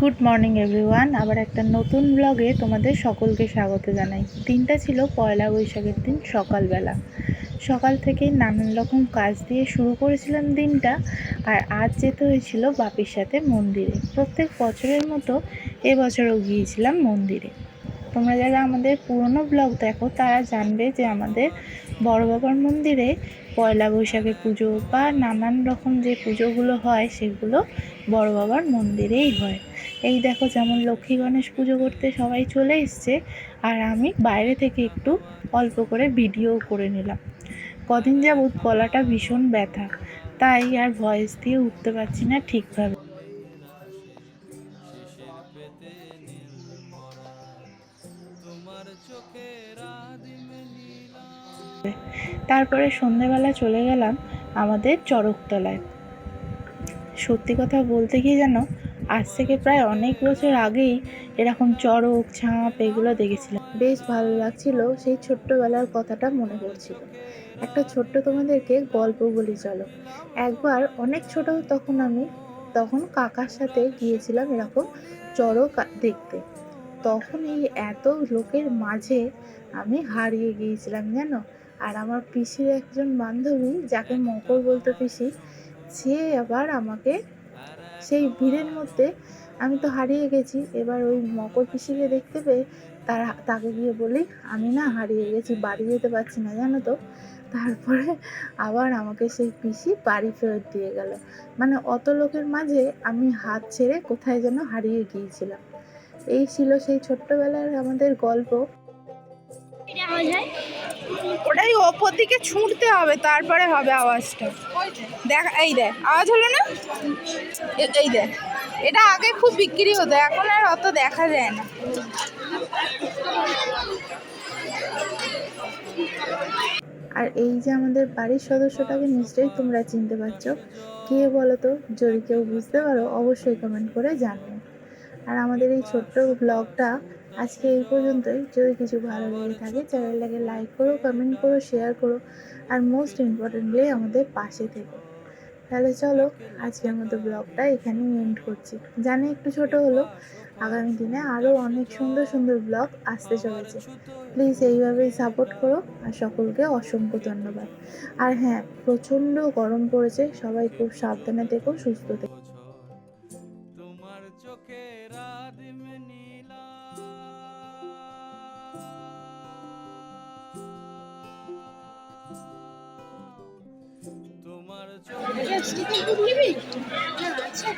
Good morning everyone. আবার একটা নতুন ব্লগে তোমাদের সকলকে স্বাগত জানাই। দিনটা ছিল পয়লা বৈশাখের দিন সকালবেলা। সকাল থেকেই নানান রকম কাজ দিয়ে শুরু করেছিলাম দিনটা, আর আজ যেতে হয়েছিল বাপির সাথে মন্দিরে। প্রত্যেক বছরের মতো এবছরও গিয়েছিলাম মন্দিরে। তোমরা যারা আমাদের পুরনো ব্লগ দেখো, তারা জানবে যে আমাদের বড় বাবার মন্দিরে পয়লা বৈশাখে পুজো বা নানান রকম যে পুজোগুলো হয়, সেগুলো বড় বাবার মন্দিরেই হয়। এই দেখো যেমন লক্ষ্মী গণেশ পুজো করতে সবাই চলে এসছে, আর আমি বাইরে থেকে একটু অল্প করে ভিডিও করে নিলাম। কদিন যাবৎ গলাটা ভীষণ ব্যথা, তাই আর ভয়েস দিয়ে উঠতে পারছি না ঠিকভাবে। তারপরে সন্ধেবেলা চলে গেলাম আমাদের চড়কতলায় সত্যি কথা বলতে গিয়ে যেন আজ থেকে প্রায় অনেক বছর আগেই এরকম চড়ক ঝাঁপ এগুলো দেখেছিলাম। বেশ ভালো লাগছিল সেই ছোট্টবেলার কথাটা মনে পড়ছিল। একটা ছোট্ট তোমাদেরকে গল্প বলি, চলো। একবার অনেক ছোট তখন আমি, তখন কাকার সাথে গিয়েছিলাম এরকম চড়ক দেখতে। তখন এই এত লোকের মাঝে আমি হারিয়ে গিয়েছিলাম, জানো? আর আমার পিসির একজন বান্ধবী, যাকে মকর বলতো পিসি, সে আবার আমাকে সেই ভিড়ের মধ্যে আমি তো হারিয়ে গেছি। এবার ওই মকর পিসিকে দেখতে পেয়ে তার, তাকে গিয়ে বলি, আমি না হারিয়ে গেছি, বাড়ি যেতে পারছি না, জানো তো? তারপরে আবার আমাকে সেই পিসি বাড়ি ফেরত দিয়ে গেল। মানে অত লোকের মাঝে আমি হাত ছেড়ে কোথায় যেন হারিয়ে গিয়েছিলাম। এই ছিল সেই ছোট্টবেলার আমাদের গল্প। ওটাই ওপর দিকে ছুঁড়তে হবে, তারপরে হবে আওয়াজটা। দেখ, এই দেখ, আওয়াজ হলো না? এই দেখ, এটা আগে খুব বিক্রি হতো, এখন আর অত দেখা যায় না। আর এই যে আমাদের বাড়ির সদস্যটাকে নিশ্চয়ই তোমরা চিনতে পারছ। কে বলো তো? যদি কেউ বুঝতে পারো, অবশ্যই কমেন্ট করে জানিও। আর আমাদের এই ছোট্ট ব্লগটা আজকে এই পর্যন্তই। যদি কিছু ভালো লেগে থাকে, চ্যানেলটাকে লাইক করো কমেন্ট করো শেয়ার করো, আর মোস্ট ইম্পর্টেন্টলি আমাদের পাশে থেকো। তাহলে চলো, আজকের মতো ব্লগটা এখানেই এন্ড করছি। জানি একটু ছোট হলো, আগামী দিনে আরও অনেক সুন্দর সুন্দর ব্লগ আসতে চলেছে। প্লিজ এইভাবেই সাপোর্ট করো, আর সকলকে অসংখ্য ধন্যবাদ। আর হ্যাঁ প্রচণ্ড গরম পড়েছে, সবাই খুব সাবধানে থেকো, সুস্থ থেকো। আচ্ছা